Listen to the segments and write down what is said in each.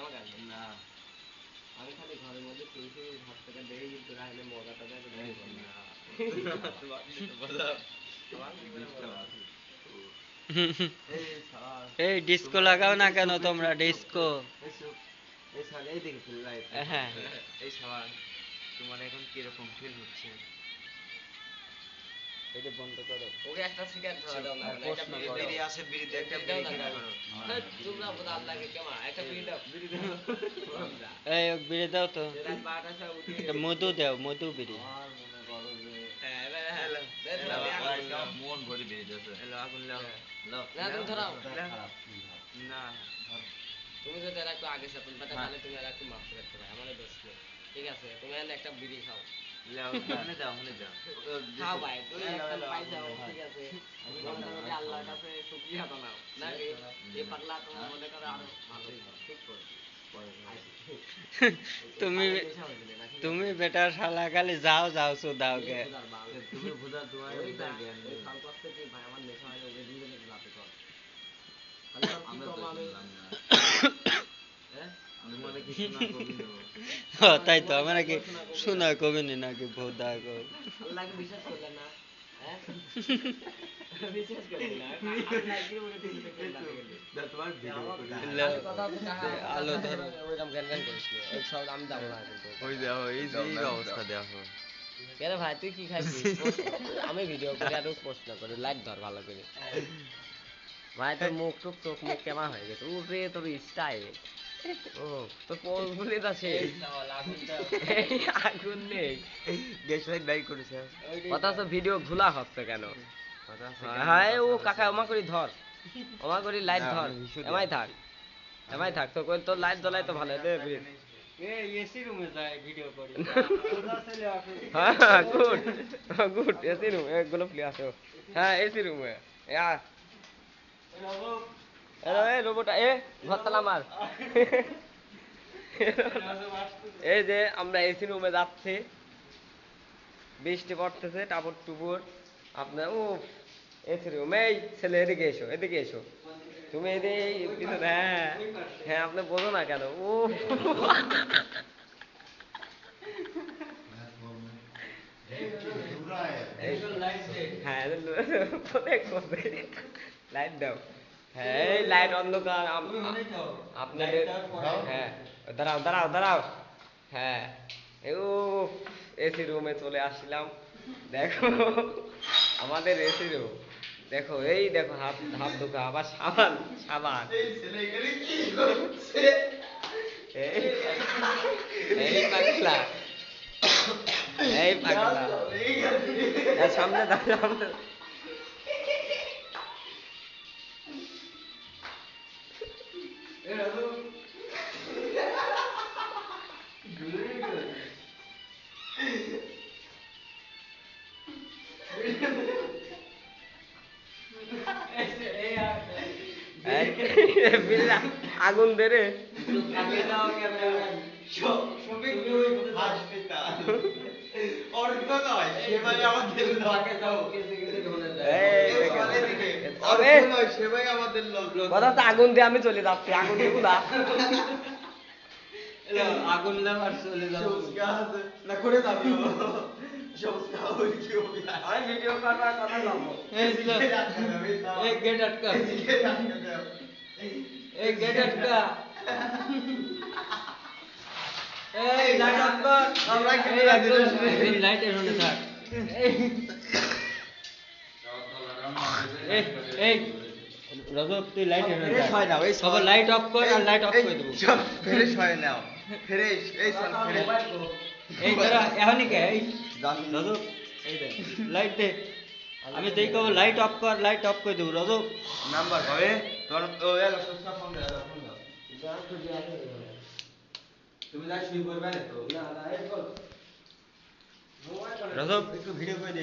আমাকে আসবে না। আমি খালি ঘরের মধ্যে শুয়ে শুয়ে ভাত টাকা দেই কিন্তু রাখলে মজা টজা একটু না তোমার বলো আমার কি করে মজা আছে? এই সালা ডিস্কো লাগাও না কেন তোমরা ডিস্কো এই সব- এই হ্যাঁ। এই সাবান তোমার এখন কীরকম ফিল হচ্ছে? এটা বন্ধ করো। ওকে একটা সিগারেট ধরা দাও না আর একটা বিড়ি আছে বিড়ি দিয়ে একটা বিড়ি কিনে দাও। করো। হ্যাঁ, তোমরা বোধহয় আল্লাহকে কেমন? একটা বিড়ি দাও, বিড়ি দাও। এই ওক বিড়ি দাও তো। এটা মধু দাও মধু বিড়ি। মনে হ্যাঁ, হ্যাঁ, ভরে আগুন লাও না, তুমি ধরাও। না। তুমি যদি এর একটু আগে তাহলে তুমি আর একটু মাফ করতে পারো আমার দোষ ঠিক আছে তুমি একটা বিড়ি খাও। তুমি করো করো করে তুমি বেটার শালা খালি যাও যাও সুদাও গে তুমি বুঝা তোমার জ্ঞান নেই। ভাই আমার হয় কর আমরা তো না। হ্যাঁ আমি মনে কি শোনা কবি নেব। ও, তাই তো আমরা কি শোনা কবি নি নাকি ভোদা কবি আল্লাহকে বিশ্বাস করলেন না হ্যাঁ? আলো ধরো। ওইরকম জ্ঞান জ্ঞান করিস সব আমি যাব না ওই দেখো এই যে এই অবস্থা দেখো। কেন ভাই তুই কি খাইছিস? আমি ভিডিও করে আর পোস্ট না করে লাইট ধর ভালো করে। ভাই তোর মুখ টুক চোখ মুখ কেমন হয়ে গেছে? উঠে তোর স্টাইল ও অথচ ভিডিও হচ্ছে কেন হ্যাঁ ও কাকা ওমা করি ধর ওমা করি লাইট ধর থাক থাক তো তোর লাইট জ্বলাই তো ভালো এসি রুমে ভিডিও হ্যাঁ এসি রুম হ্যাঁ এসি ইয়া এ রোবটটা এ ঘরতলা এই যে আমরা এসি রুমে যাচ্ছি। বৃষ্টি পড়তেছে টাপুর টুপুর আপনার ও এসি রুম এই ছেলে এদিকে এসো এদিকে এসো। তুমি এদিকে হ্যাঁ হ্যাঁ আপনি বোঝো না কেন ও হ্যাঁ লাইট দাও। হ্যাঁ লাইট অন্ধকার আপনাদের হ্যাঁ দাঁড়াও দাঁড়াও দাঁড়াও। হ্যাঁ ও এসি রুমে চলে আসলাম দেখো আমাদের এসি রুম দেখো এই দেখো হাত হাত ধোকা আবার সাবান সাবান। এই পাগলা। এই পাগলা। সামনে দাও সামনে দাও। এই, বিল্লা, আগুন দে রে এই, দেখেন। কথা তো আগুন দিয়ে আমি চলে যাচ্ছি আগুন দিয়ে গুলা আগুন লাগার চলে যাব। আমি ভিডিও করার কথা বলব এই গেট আটকা। এই গেট আটকা এই লাইট অফ কর এই লাইটের থাক। এই এই রজব তুই লাইট হয় না, অফ কর আর লাইট অফ করে দেবো। ফ্রেশ হয় ফ্রেশ এই সব ফ্রেশ এই দাঁড়া এখনই কে? এই রজব এই দে লাইট দে। আমি যেই কব লাইট অফ কর লাইট অফ করে দেবো রজব নাম্বার হবে? তোমার ও এলো সুস্থা ফোন দাও ফোন দাও তুমি যা শুই করবে না তো? রজব একটু ভিডিও করে দে।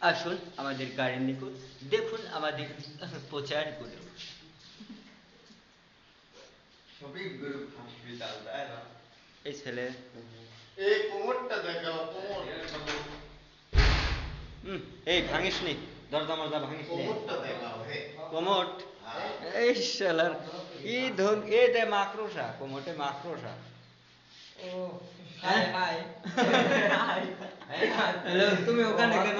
আসুন আমাদের গাড়ি নিকুন দেখুন আমাদের প্রচারগুলো শফিক গ্রুপ হসপিটাল তাই না। এই ছেলে। এই কোমরটা দেখাও কোমর। হুম, এই ভাঙিস নি দরজা মরজা ভাঙিস নি কোমট। হ্যাঁ। এই শালার কি ধন এ দে মাকড়সা কোমটে মাকড়সা। তুমি ওখানে কেন?